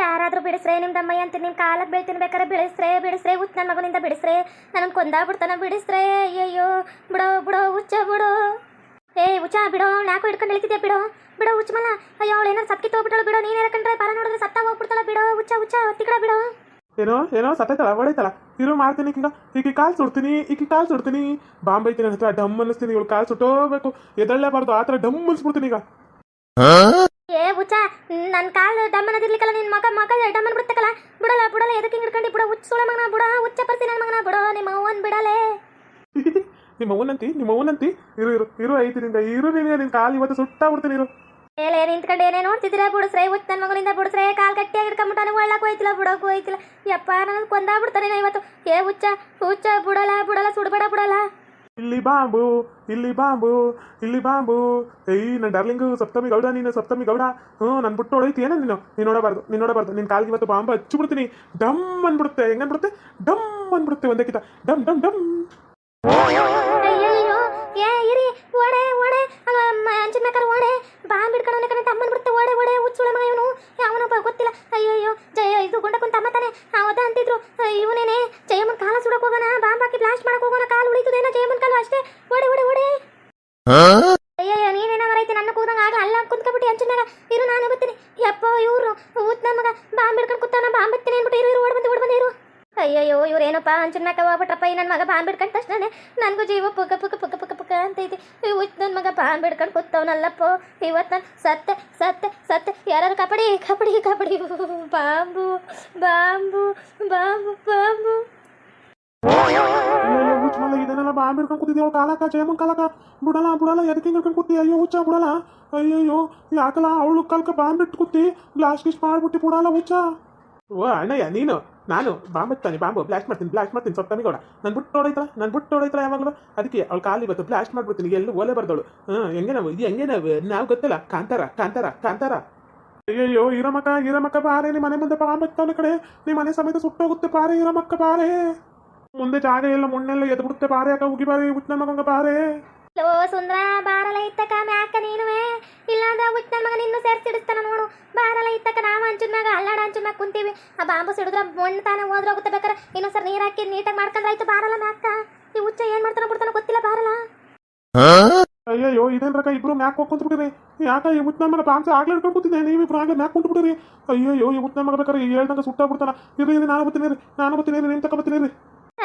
ಯಾರಾದ್ರೂ ಬಿಡಿಸ್ರೆ ನಿಮ್ ದಮ್ಮಯ್ಯ ಅಂತ ನಿಮ್ ಕಾಲಕ್ಕೆ ಬೀಳ್ತೀನಿ ಬೇಕಾದ್ರೆ ಬಿಡಿಸ್ರೆ ಬಿಡಿಸ್ರೆ, ಉತ್ ನನ್ನ ಮಗನಿಂದ ಬಿಡಿಸ್ರೆ ನನಗೆ ಕೊಂದಾ ಬಿಡ್ತಾನ ಬಿಡಿಸ್ರೆ. ಅಯ್ಯಯ್ಯೋ, ಬಿಡೋ ಬಿಡೋ, ಹುಚ್ಚ, ಬಿಡೋ. ಏ, ಹುಚ್ಚ, ಬಿಡೋ ಯಾಕೋ ಹಿಡ್ಕೊಂಡು ಹೇಳ್ತಿದ್ದೆ ಬಿಡೋ. ಬಿಡೋ, ಹುಚ್ಚ ಮಲ್ಲ. ಅಯ್ಯೋ ಅವಳು ಏನಾರು ಸತ್ಕಿತ್ತು ಹೋಗ್ಬಿಟ್ಟಳು ಬಿಡೋ. ನೀನ್ ಕಂಡ್ರೆ ಪಾರ ನೋಡಿದ್ರೆ ಸತ್ತ ಹೋಗ್ಬಿಡ್ತಾಳ ಬಿಡೋ. ಹುಚ್ಚ ಹುಚ್ಚ, ಹತ್ತಿಕಡ ಬಿಡೋ. ಏನೋ ಏನೋ ಸತ್ತೈತಲ್ಲ ಹೊಡೈತಲ್ಲ. ಇರು ಮಾಡ್ತೀನಿ ಈಗ ಈಕಿ ಕಾಲು ಸುಡ್ತೀನಿ ಈಕಿ ಕಾಲು ಸುಡ್ತೀನಿ. ಬಾಂಬ್ ಐತೀನಿ ನನ್ನ ಹತ್ರ ಡಮ್ ಅನ್ನಿಸ್ತೀನಿ ಇವಳು ಕಾಲು ಸುಟ್ಟೋಗ್ಬೇಕು. ಎದಳ್ಳೇಬಾರ್ದು ಆ ಥರ ಡಮ್ ಅನ್ಸ್ಬಿಡ್ತೀನಿ ಈಗ. ಏ ಹುಚ್ಚ ನನ್ನ ಕಾಲು ಡಮ್ ಅನ್ನೋದಿರ್ಲಿಕ್ಕಲ್ಲ ನಿನ್ ಮಗ ಮಗ ಡಮ್ ಅನ್ಬಿಡ್ತಕ್ಕಲ್ಲ ಬಿಡಲ್ಲ ಬಿಡಲ್ಲ ಎದಕ್ಕೆ ಹಿಂಗ್ ಹಿಡ್ಕೊಂಡು? ಬಿಡೋ ಹುಚ್ಚ ಸುಳ ಮಗನ ಬಿಡೋ ಹುಚ್ಚ ಪರ್ಸಿ ನನ್ನ ಮಗನ ಬಿಡೋ ನಿಮ್ಮ ಅವ್ವನ್ ಬಿಡಲೇ ನಿಮ್ಮ ಅವನಂತಿ ನಿಮ್ಮ ಅವನಂತಿ ಇರು ಇರು ಇರು ಐತಿ ನಿಂಗೆ ಇರು ನಿನಗೆ ನಿನ್ನ ಕಾಲು ಇವತ್ತು ಸುಟ್ಟಾಗ್ಬಿಡ್ತೀನಿ ಇರು. ಏಲೆ ನಿಂತ್ಕೊಂಡು ಏನೇ ನೋಡ್ತಿದ್ರೆ ಬಿಡಿಸ್ರೆ ಹುಚ್ಚ ನನ್ನ ಮಗನಿಂದ ಬಿಡಿಸ್ರೆ, ಕಾಲ್ ಗಟ್ಟಿಯಾಗಿ ಹಿಡ್ಕೊಂಬಿಟ್ಟಾನೆ ಒಳ್ಳಕ್ಕೆ ಹೋಯ್ತಿಲ್ಲ ಬಿಡೋಕೆ ಹೋಯ್ತಿಲ್ಲ ಯಪ್ಪ, ನನಗೆ ಕೊಂದಾ ಬಿಡ್ತಾನೆ ಇವತ್ತು. ಏ ಹುಚ್ಚ ಹುಚ್ಚ, ಬಿಡಲ್ಲ ಬಿಡಲ್ಲ, ಸುಡ್ಬೇಡ, ಬಿಡಲ್ಲ. ಇಲ್ಲಿ ಬಾಂಬು ಇಲ್ಲಿ ಬಾಂಬು ಇಲ್ಲಿ ಬಾಂಬು. ಏಯ್ ನನ್ನ ಡಾರ್ಲಿಂಗು, ಸಪ್ತಮಿ ಗೌಡ, ನೀನು ಸಪ್ತಮಿ ಗೌಡ. ಹ್ಞೂ ನನ್ನ ಬಿಟ್ಟು ಏನೋ ನೀನು? ನೀನು ನೋಡಬಾರ್ದು ನೀನು ನೋಡಬಾರ್ದು. ನಿನ್ನ ಕಾಲಿಗೆ ಇವತ್ತು ಬಾಂಬ್ ಹಚ್ಚಿಬಿಡ್ತೀನಿ. ಡಮ್ ಅಂದ್ಬಿಡುತ್ತೆ. ಹೆಂಗನ್ಬಿಡುತ್ತೆ ಡಮ್ ಅಂದ್ಬಿಡುತ್ತೆ ಒಂದೇ ಕಿತ. ಡಮ್ ಡಮ್ ಡಮ್. ಕುಂತ್ಕೊಬಿಟ್ಟು ಅಂಚಿನಾಗ ಇರು, ನಾನು ಬರ್ತೀನಿ. ಯಪ್ಪ, ಇವರು ಊತ್ ನಮಗ ಮಗ, ಬಾಂಬ್ ಹಿಡ್ಕೊಂಡು ಕೂತಾನ, ಬಾಂಬ್ ಬಿಡ್ತೀನಿ ಅಂದ್ಬಿಟ್ಟು ಇರು ಇರು, ಓಡ್ ಬಂದು ಓಡ್ ಬಂದು ಇರು. ಅಯ್ಯಯ್ಯೋ ಇವ್ರೇನಪ್ಪ ಅಂಚನಾಕ ಹೋಗ್ಬಿಟ್ರಪ್ಪ ಈ ನನ್ನ ಮಗ ಬಾಂಬ್ ಹಿಡ್ಕೊಂಡು ತಕ್ಷಣ ನನಗೂ ಜೀವ ಪುಕ್ಕ ಪುಕ್ಕ ಪುಕ್ಕ ಪುಕ್ಕ ಪುಕ್ಕ ಅಂತ ಐತಿ ಇವತ್ತು ನನ್ನ ಮಗ ಬಾಂಬ್ ಹಿಡ್ಕೊಂಡು ಕೂತವನಲ್ಲಪ್ಪ ಇವತ್ತು ನಾನು ಸತ್ತೆ ಸತ್ತೆ ಸತ್ತೆ ಯಾರು kabaddi kabaddi kabaddi bomb bomb bomb bomb. ಹುಚ್ಚ ಮಲ್ಲ ಇದನ್ನೆಲ್ಲ ಬಾಂಬ್ ಹಿಡ್ಕೊಂಡು ಕೂತಿದ್ದೆ ಅವಳು ಕಾಲಕ ಜಯಮನ್ ಕಾಲಕ ಬಿಡಲ್ಲ ಬಿಡಲ್ಲ ಎದಕ್ಕೆ ಕೂತಿ? ಅಯ್ಯೋ, ಹುಚ್ಚ ಬಿಡಲ್ಲ ಅಯ್ಯಯ್ಯೋ ಯಾಕಲ್ಲ ಅವಳು ಕಾಲಕ ಬಾಂಬಿಟ್ಟು ಕೂತಿ? ಬ್ಲಾಸ್ಟ್ ಗಿಸ್ಟ್ ಮಾಡ್ಬಿಟ್ಟು ಬಿಡಲ್ಲ ಹುಚ್ಚ. ಓ, ಅಣ್ಣಯ್ಯ, ನೀನು, ನಾನು, ಬಾಂಬ್ ಬಾಂಬು, ಬ್ಲಾಸ್ಟ್ ಮಾಡ್ತೀನಿ ಬ್ಲಾಸ್ಟ್ ಮಾಡ್ತೀನಿ, ಸ್ವಲ್ಪ ತಮಿಗೋಡ ನಾನು ಬಿಟ್ಟು ನೋಡೈತಲ್ಲ ನಾನು ಬಿಟ್ಟು ನೋಡೈತಲ್ಲ ಯಾವಾಗಲೂ? ಅದಕ್ಕೆ ಅವಳು ಕಾಲಿ ಇವತ್ತು ಬ್ಲಾಸ್ಟ್ ಮಾಡ್ಬಿಡ್ತೀನಿ, ಎಲ್ಲೂ ಓಲೆ ಬರ್ದವಳು. ಹಾಂ, ಹೆಂಗೆ ನಾವು, ಇದು ಹೆಂಗೆ ನಾವು? ನಾವು ಗೊತ್ತಿಲ್ಲ. ಕಾಂತಾರ ಕಾಂತಾರ ಕಾಂತಾರ. ಅಯ್ಯಯ್ಯೋ ಇರಮಕ್ಕ ಇರಮಕ್ಕ ಬಾರೆ ನಿಮ್ಮ ಮನೆ ಮುಂದೆ ಬಾಂಬ್ ಇತ್ತವನ ಕಡೆ. ನಿಮ್ಮ ಮನೆ ಸಮೇತ ಸುಟ್ಟೋಗುತ್ತೆ ಬಾರೆ ಇರಮಕ್ಕ ಬಾರೆ. ಮುಂದೆ ಜಾಗ ಇಲ್ಲ ಮುಣ್ಣೆಲ್ಲ ಎದ್ದು ಬಿಡುತ್ತೆ ಬಾರೆ ಅಕ್ಕ ಉಗಿ ಬಾರೆ ಉಚ್ಚ ಮಗಂಗ ಬಾರೆ. ಲೋ ಸುಂದ್ರ ಬಾರಲ ಇತ್ತಕ ಮ್ಯಾಕ ನೀನುವೆ? ಇಲ್ಲಾಂದ್ರೆ ನನ್ನ ಮಗ ನಿನ್ನ ಸೇರ್ಸಿಡಿಸ್ತಾನ ನೋಡು. ಬಾರಲ ಇತ್ತಕ ನಾವು ಅಂಚಿನ ಮ್ಯಾಗ ಅಲ್ಲಾಡ ಅಂಚಿನ ಮ್ಯಾಗ ಕುಂತೀವಿ. ಆ ಬಾಂಬು ಸಿಡಿದ್ರ ಮಣ್ಣು ತಾನೇ ಹೋದ್ರೋಗುತ್ತೆ ಬೇಕಾರೆ. ಇನ್ನೊಂದ್ಸರಿ ನೀರು ಹಾಕಿ ನೀಟಾಗಿ ಮಾಡ್ಕೊಂಡ್ರಾಯ್ತು ಬಾರಲ್ಲ ಮ್ಯಾಕ ಈ ಹುಚ್ಚ ಏನ್ ಮಾಡ್ತಾನ ಬಿಡ್ತಾನ ಗೊತ್ತಿಲ್ಲ ಬಾರಲ. ಅಯ್ಯೋ ಇದೇನ್ ರಕ ಇಬ್ರು ಮ್ಯಾಕ್ ಹೋಗ್ಕೊಂತ ಬಿಡ್ರಿ ಯಾಕ ಈ ಉತ್ನ ಮಗ ಪಾಂಚ ಆಗ್ಲೇ ಹಿಡ್ಕೊಂಡು ಕೂತಿದ್ದೆ ನೀವು ಇಬ್ರು ಹಾಗೆ ಮ್ಯಾಕ್ ಕೊಂಡು ಬಿಡ್ರಿ ಅಯ್ಯೋ ಈ ಉತ್ನ ಮಗ ಬೇಕಾರೆ ಹೇಳ್ದಂಗ ಸುಟ್ಟ ಬಿಡ್ತಾನ. ಇರಿ ಇರಿ ನಾನು ಬರ್ತೀನಿ ನಾನು ಬರ್ತೀನಿ ನಿಮ್ ತಕ ಬರ್ತೀನಿ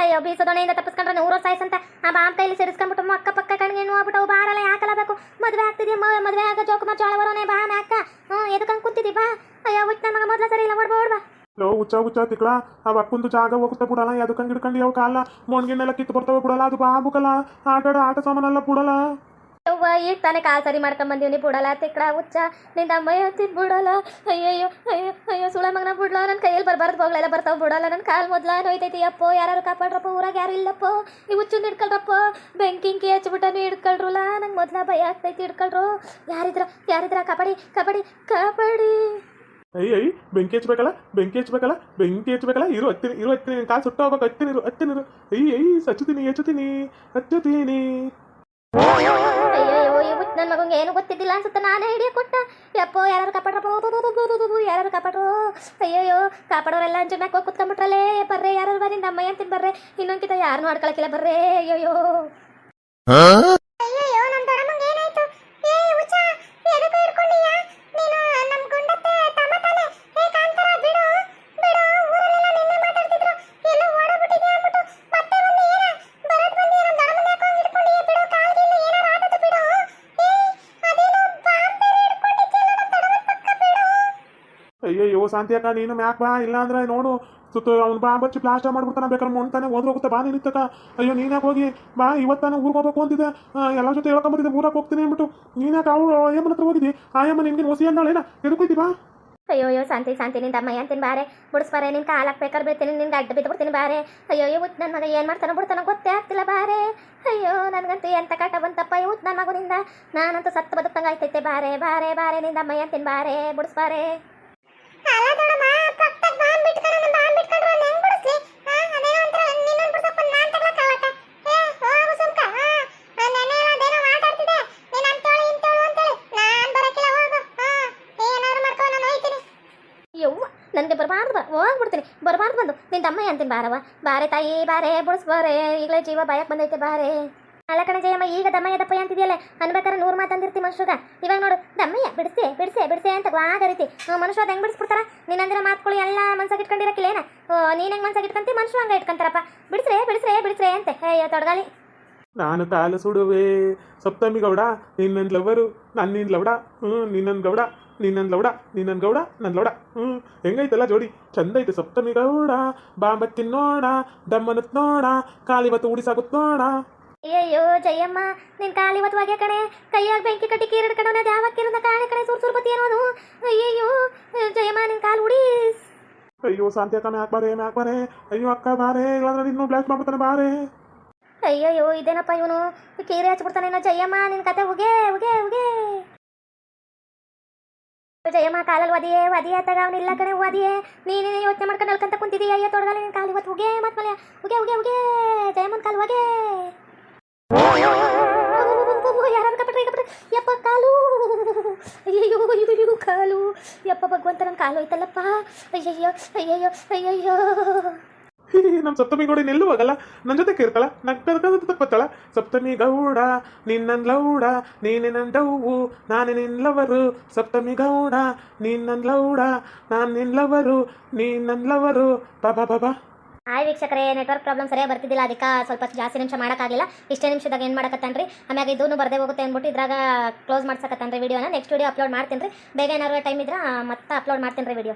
ಅಯ್ಯೋ, ಬೀಸದೊಣೆಯಿಂದ ತಪ್ಪಿಸ್ಕೊಂಡ್ರೆ ನೂರು ಸಾಯ್ಸ್ ಅಂತ ಆ ಬಾಂಬ್ ಕೈಲಿ ಸೇರಿಸ್ಕೊಂಡ್ಬಿಟ್ಟು ಅಕ್ಕ ಪಕ್ಕ ಕಣ್ಗೆ ನೋಡ್ಬಿಟ್ಟು ಬಾರಲ್ಲ ಯಾಕಲ್ಲ ಬೇಕು ಮದುವೆ ಆಗ್ತಿದ್ಯಾ? ಮದುವೆ ಆಗ ಜೋಕುಮಾರ್ ಚೋಳ ಬರೋನೆ ಬಾ ಅಕ್ಕ ಹ್ಞೂ ಎದಕ್ಕಂಗೆ ಕುಂತಿದ್ದಿ ಬಾ. ಅಯ್ಯೋ, ಹುಚ್ಚ ನಮಗೆ ಮಗ ಮೊದಲ ಸರಿ ಇಲ್ಲ ಓಡ್ಬಾ ಓಡ್ಬಾ ಲೋ, ಹುಚ್ಚ ಹುಚ್ಚ, ತಿಕ್ಳ. ಅವ ಅಕ್ಕಂದು ಜಾಗ ಹೋಗುತ್ತೆ ಬಿಡಲ್ಲ. ಹಿಡ್ಕೊಂಡು ಯಾವ ಕಾಲ. ಮೊಣ್ಗಿನೆಲ್ಲ ಕಿತ್ತು ಬರ್ತವೆ ಬಿಡಲ್ಲ. ಅದು ಬಾಬುಕಲ್ಲ ಆಟ ಆಟ ಸಾಮಾನೆಲ್ಲ ಬಿಡಲ್ಲ. ಯವ್ವ ಈಗ ತಾನೇ ಕಾಲ್ ಸರಿ ಮಾಡ್ಕೊಂಡ್ ಬಂದೀನಿ ಬಿಡಲ್ಲ ತಿಕ್ಕಡ, ಹುಚ್ಚ, ನಿಂದ ಅಮ್ಮಯ್ಯ ತಿನ್ ಬಿಡಲ್ಲ ಅಯ್ಯಯ್ಯೋ, ಅಯ್ಯೋ ಅಯ್ಯೋ ಸುಳ ಮಗನ ಬಿಡ್ಲ ನನ್ನ ಕೈಯಲ್ಲಿ ಬರಬಾರ್ದು ಹೋಗ್ಲೆಲ್ಲ ಬರ್ತಾವ ಬಿಡಲ್ಲ ನನ್ನ ಕಾಲು ಮೊದ್ಲ ನೋಯ್ತೈತಿ, ಅಪ್ಪೋ ಯಾರು ಕಾಪಾಡ್ರಪ್ಪ, ಊರಾಗ ಯಾರು ಇಲ್ಲಪ್ಪ. ಈ ಹುಚ್ಚನ್ ಹಿಡ್ಕೊಳ್ರಪ್ಪ, ಬೆಂಕಿಂಕಿ ಹಚ್ಬಿಟ್ಟನು ಹಿಡ್ಕೊಳ್ರಲ್ಲ, ನಂಗೆ ಮೊದ್ಲ ಭಯ ಆಗ್ತೈತಿ, ಹಿಡ್ಕೊಳ್ರು. ಯಾರಿದ್ರ ಯಾರಿದ್ರ, ಕಬಡ್ಡಿ ಕಬಡ್ಡಿ ಕಬಡ್ಡಿ. ಅಯ್ಯ ಅಯ್ಯ, ಬೆಂಕಿ ಹಚ್ಬೇಕಲ್ಲ ಬೆಂಕಿ ಹಚ್ಬೇಕಲ್ಲ ಬೆಂಕಿ ಹಚ್ಬೇಕಲ್ಲ, ಇರು ಹತ್ತಿನಿ ಇರು ಹತ್ತಿನಿ ಕಾಲು ಸುಟ್ಟ ಹೋಗ್ಬೇಕು ಹತ್ತಿನಿರು ಹತ್ತಿನಿರು ಅಯ್ಯ ಅಯ್ಯ ಹಚ್ಚುತ್ತೀನಿ ಹಚ್ಚುತ್ತೀನಿ ಹಚ್ಚುತ್ತೀನಿ. ಹುಚ್ಚ ನನ್ನ ಮಗಂಗೆ ಏನು ಗೊತ್ತಿದ್ದಿಲ್ಲ ಅನ್ಸುತ್ತೆ, ನಾನೇ ಹಿಡಿಯ ಕೊಟ್ಟ. ಯಪ್ಪೋ ಯಾರು ಕಾಪಾಡ್ರಪ್ಪ. ಯಾರು ಕಾಪಾಡ್ರು. ಅಯ್ಯಯ್ಯೋ, ಕಾಪಾಡೋರೆಲ್ಲ ಅಂಚೆ ಮ್ಯಾಕ್ ಹೋಗಿ ಕುತ್ಕೊಂಡ್ಬಿಟ್ರಲ್ಲೇ. ಬರ್ರೆ ಯಾರು ಬರ್ರಿ ನಮ್ಮ ಅಂತೀನಿ ಬರ್ರೆ. ಇನ್ನೊಂದ್ಕಿತ ಯಾರನ್ನೂ ಆಡ್ಕೊಳಕಿಲ್ಲ ಬರ್ರೆ. ಅಯ್ಯಯ್ಯೋ. ಶಾಂತಿ ಅಕ್ಕ ನೀನು ಮ್ಯಾಕ್ ಬಾ ಇಲ್ಲ ಅಂದ್ರೆ ನೋಡು, ಸುತ್ತ ಅವ್ನು ಬಾ, ಬಚ್ಚಿ ಪ್ಲಾಸ್ಟರ್ ಮಾಡ್ಬಿಡ್ತಾನೆ ಬೇಕಾದ್ರೆ ಮುಂತಾನೆ ಹೋದ್ರೆ ಹೋಗುತ್ತೆ ಬಾ ನಿಂತಕ ಅಯ್ಯೋ ನೀನ್ಯಾಕೆ ಹೋಗಿ? ಬಾ ಇವತ್ತಾನೆ ಊರಿಗೆ ಹೋಗ್ಬೇಕು ಅಂತಿದೆ ಎಲ್ಲ ಜೊತೆ ಹೇಳ್ಕೊಂಬತ್ತಿದ್ದೆ ಊರಕ್ಕೆ ಹೋಗ್ತೀನಿ ಅಂದ್ಬಿಟ್ಟು. ನೀನ್ಯಾಕೆ ಅವಳು ಅಯ್ಯಮ್ಮನ ಹತ್ರ ಹೋಗಿದ್ದಿ? ಆಯಮ್ಮ ನಿನ್ಗೆ ಹೊಸಿ ಅಂದಾಳೇನ? ಎದಕ್ಕೋಯ್ತಿ ಬಾ. ಅಯ್ಯೋ ಅಯ್ಯೋ, ಶಾಂತಿ ಶಾಂತಿ, ನಿಂದ ಅಮ್ಮ ಅಂತೀನಿ ಬಾರೆ? ಬಿಡಿಸ್ಬಾರೆ ನಿನ್ ಕಾಲು ಹಾಕ್ಬೇಕಾದ್ರೆ ಬೀಳ್ತೀನಿ ನಿನ್ಗೆ ಅಡ್ಡ ಬಿದ್ದು ಬಿಡ್ತೀನಿ ಬಾರೆ. ಅಯ್ಯೋ ಇವತ್ತು ನನ್ನ ಮಗ ಏನು ಮಾಡ್ತಾನೆ ಬಿಡ್ತಾನೋ ಗೊತ್ತೇ ಆಗ್ತಿಲ್ಲ ಬಾರೆ. ಅಯ್ಯೋ, ನನಗಂತೂ ಎಂತ ಕಾಟ ಬಂತಪ್ಪ ಇವತ್ತು ನನ್ನ ಮಗುನಿಂದ. ನಾನಂತೂ ಸತ್ತು ಬದುಕಂಗೆ ಆಯ್ತೈತೆ ಬಾರೆ ಬಾರೆ ಬಾರೆ, ನಿಂದ ಅಮ್ಮ ಅಂತೀನಿ ಬಾರೆ ಬಿಡಿಸ್ಬಾರೆ ಅಲ್ಲ ದೊಡಮ್ಮ ಪಕ್ಕದಾಗ ಬಾಂಬ್ ಬಿಟ್ಕೊಂಡು ನಮ್ಮ ಬಾಂಬ್ ಬಿಟ್ಕೊಂಡ್ರೆ ಅವ್ನು ಹೆಂಗ್ ಬಿಡಿಸ್ಲಿ ಅದೇನೋ ಒಂಥರ ನಿನ್ನೊಂದು ಬಿಡ್ಸಪ್ಪ ನಾನು ತಗೊಳಕ್ಕಾಗತ್ತ ಏ ಹೋಗು ಸುಮ್ಕ ನೆನೆ ಅದೇನೋ ಮಾತಾಡ್ತಿದ್ದೆ ನೀನು ಅಂತೇಳಿ ಇಂತೇಳು ಅಂತೇಳಿ ನನಗೆ ಬರಬಾರ್ದು ಹೋಗ್ಬಿಡ್ತೀನಿ. ಬರಬಾರ್ದು ಬಂದು. ನಿನ್ನ ತಮ್ಮ ಅಂತೀನಿ ಬಾರವ ಬಾರೆ ತಾಯಿ, ಬಾರೆ ಬುಡಿಸ್ಬಾರೆ ಈಗಲೇ ಜೀವ ಬಾಯಕ್ಕೆ ಬಂದೈತೆ ಬಾರೆ. ಅಲ್ಲ ಕಣ ಜಯಮ್ಮ ಈಗ ದಮ್ಮಯ್ಯ ದಪ್ಪಯ್ಯ ಅಂತಿದೆಯಲ್ಲ? ಅನ್ಬೇಕಾದ್ರೆ ನೂರು ಮಾತು ಅಂದಿರ್ತಿ ಮನುಷ್ಯಗ. ಇವಾಗ ನೋಡು, ದಮ್ಮಯ್ಯ, ಬಿಡಿಸಿ ಬಿಡಿಸಿ ಬಿಡಿಸಿ ಅಂತ ಆಗರಿತಿ ಮನುಷ್ಯ ಹೆಂಗ್ ಬಿಡಿಸ್ಬಿಡ್ತಾರ? ನೀನಂದ್ರೆ ಮಾತುಗಳು ಎಲ್ಲ ಮನ್ಸಾಗ ಇಟ್ಕೊಂಡಿರಕ್ಕಿಲ್ಲೇನ? ನೀನು ಹೆಂಗೆ ಮನ್ಸಾಗ ಇಟ್ಕೊಂತಿ? ಮನುಷ್ಯ ಹಂಗೆ ಇಟ್ಕೊಂತಾರಪ್ಪ. ಬಿಡಿಸ್ರೆ ಬಿಡಿಸ್ರೆ ಬಿಡಿಸ್ರೆ ಅಂತೆ. ಅಯ್ಯೋ, ತೊಡಗಾಲಿ. ನಾನು ಕಾಲು ಸುಡುವೆ. ಸಪ್ತಮಿ ಗೌಡ ನಿನ್ನ ಲವರು ನಾನು ನಿನ್ನ ಲವಡ ಹ್ಞೂ ನಿನ್ನನ್ ಗೌಡ. ನಿನ್ನನ್ ನೀನು ನನ್ನ ಗೌಡ ನನ್ನ ಲೌಡ. ಹ್ಞೂ ಹೆಂಗೈತಲ್ಲ ಜೋಡಿ? ಚಂದ ಐತೆ ಸಪ್ತಮಿ ಗೌಡ ಬಾಂಬತ್ತಿನ ನೋಡ ದಮ್ಮನತ್ ನೋಡ ಕಾಲಿವತ್ತು ಉಡಿಸಾಗುತ್ತ ನೋಡ ಅಯ್ಯಯ್ಯೋ ಜಯಮ್ಮ ನಿನ್ ಕಾಲಿ ಇವತ್ತು ಕಣೆ. ಕೈಯಾಗ ಬೆಂಕಿ ಕಟ್ಟಿ ಕೀರಿಡ್ ಕಡೆ ಅದು ಯಾವಾಗ ಕಿರದ ಕಾಣೆ ಕಣೆ ಸುರ್ ಸುರ್ಪತಿ ಅನ್ನೋದು. ಅಯ್ಯಯ್ಯೋ ಜಯಮ್ಮ ನಿನ್ ಕಾಲು ಉಡೀಸ್ ಅಯ್ಯೋ ಶಾಂತಿ ಅಕ್ಕ ಮ್ಯಾಕ್ ಬಾರೆ ಮ್ಯಾಕ್ ಬಾರೆ. ಅಯ್ಯೋ ಅಕ್ಕ ಬಾರೆ. ಇಲ್ಲಾಂದ್ರೆ ಇನ್ನು ಬ್ಲಾಸ್ಟ್ ಮಾಡ್ಬಿಡ್ತಾನೆ ಬಾರೆ. ಅಯ್ಯಯ್ಯೋ ಇದೇನಪ್ಪ ಇವನು? ಕೀರೆ ಹಚ್ಬಿಡ್ತಾನೆ ಜಯಮ್ಮ ನಿನ್ ಕತೆ ಉಗೆ ಉಗೆ ಉಗೆ. ಜಯಮ್ಮ ಕಾಲಲ್ಲಿ ಒದಿಯೇ ಒದಿಯೇ ತಗ ಇಲ್ಲ ಕಣೆ ಒದಿಯೇ ನೀನೇ ಯೋಚನೆ ಮಾಡ್ಕೊಂಡು ಅಲ್ಕಂತ ಕುಂತಿದೀಯ, ಅಯ್ಯೋ, ತೊಡಗಲ್ಲ ನಿನ್ನ ಕಾಲು ಇವತ್ತು ಹೋಗೇ ಮತ್ತೆ ಮಲೆ ಹೋಗೇ ಹೋಗೇ ಹೋಗೇ ಜಯಮ್ಮನ ಕಾಲು ಹೋಗೇ ಯಾರಾದ್ರು ಕಪಟ್ರಿ ಕಪಟ್ರಿ? ಯಪ್ಪ, ಕಾಲು. ಅಯ್ಯಯ್ಯೋ ಅಯ್ಯೋ ಕಾಲು. ಯಪ್ಪ, ಭಗವಂತ ನನ್ನ ಕಾಲು ಐತಲ್ಲಪ್ಪ ಅಯ್ಯಯ್ಯೋ ಅಯ್ಯಯ್ಯೋ ಅಯ್ಯಯ್ಯೋ. ನಮ್ಮ ಸಪ್ತಮಿ ಗೌಡ ಎಲ್ಲೂ ಹೋಗಲ್ಲ ನನ್ನ ಜೊತೆ ಕೇರ್ತಾಳ ನಗ್ಗದ ಬರ್ತಾಳ? ಸಪ್ತಮಿ ಗೌಡ ನಿನ್ನ ಲೌಡ, ನೀನೆ ನನ್ನ ಡೌವು ನಾನೇ ನಿನ್ನ ಲವರು ಸಪ್ತಮಿ ಗೌಡ, ನಿನ್ನ ನನ್ ಲೌಡ, ನಾನು ನಿನ್ನ ಲವರು. ನೀನ್ ಲವರು ಬಾಬಾ ಬಾಬಾ ಹಾಯ್ ವೀಕ್ಷಕರೇ ನೆಟ್ವರ್ಕ್ ಪ್ರಾಬ್ಲಮ್ ಸರಿಯಾಗಿ ಬರ್ತಿದ್ದಿಲ್ಲ, ಅದಕ್ಕೆ ಸ್ವಲ್ಪ ಜಾಸ್ತಿ ನಿಮಿಷ ಮಾಡೋಕ್ಕಾಗಲಿಲ್ಲ. ಇಷ್ಟೇ ನಿಮಿಷದಾಗ ಏನು ಮಾಡಕತ್ತಾನ್ರಿ? ಆಮ್ಯಾಗ ಇದೂ ಬರದೇ ಹೋಗುತ್ತೆ ಅಂದ್ಬಿಟ್ಟು ಇದ್ರಾಗ ಕ್ಲೋಸ್ ಮಾಡ್ಸಕತ್ತಾನ್ರಿ ವಿಡಿಯೋನ ನೆಕ್ಸ್ಟ್ ವಿಡಿಯೋ ಅಪ್ಲೋಡ್ ಮಾಡ್ತೀನಿ ರೀ ಬೇಗ ಏನಾದ್ರು ಟೈಮ್ ಇದ್ರೆ ಮತ್ತೆ ಅಪ್ಲೋಡ್ ಮಾಡ್ತೀನಿ ರೀ ವಿಡಿಯೋ